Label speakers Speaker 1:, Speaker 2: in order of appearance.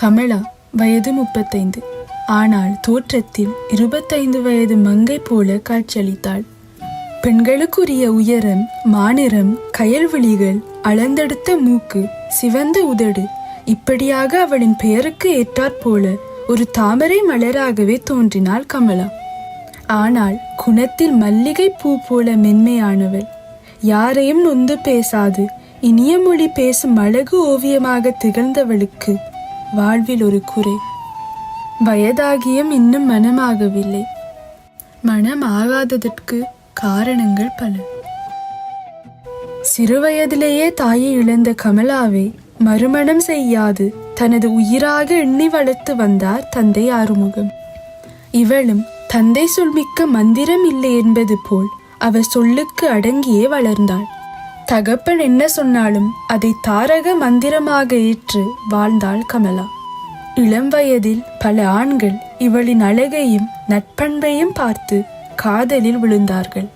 Speaker 1: கமலா வயது முப்பத்தைந்து. ஆனால் தோற்றத்தில் இருபத்தைந்து வயது மங்கை போல காட்சியளித்தாள். பெண்களுக்குரிய உயரம் மாநிறம் கயல்விழிகள் அளந்தெடுத்த மூக்கு சிவந்த உதடு இப்படியாக அவளின் பெயருக்கு ஏற்றாற்போல ஒரு தாமரை மலராகவே தோன்றினாள் கமலா. ஆனால் குணத்தில் மல்லிகை பூ போல மென்மையானவள். யாரையும் நொந்து பேசாது இனிய மொழி பேசும் அழகு ஓவியமாக திகழ்ந்தவளுக்கு வாழ்வில் ஒரு குறை. வயதாகியும் இன்னும் மனமாகவில்லை. மனமாகாததற்கு காரணங்கள் பல. சிறுவயதிலேயே தாயை இழந்த கமலாவை மறுமணம் செய்யாது தனது உயிராக எண்ணி வளர்த்து வந்தார் தந்தை ஆறுமுகம். இவளும் தந்தை சொல்மிக்க மந்திரம் இல்லை என்பது போல் அவர் சொல்லுக்கு அடங்கியே வளர்ந்தாள். தகப்பன் என்ன சொன்னாலும் அதை தாரக மந்திரமாக ஏற்று வாழ்ந்தாள் கமலா. இளம் வயதில் பல ஆண்கள் இவளின் அழகையும் நட்பண்பையும் பார்த்து காதலில் விழுந்தார்கள்.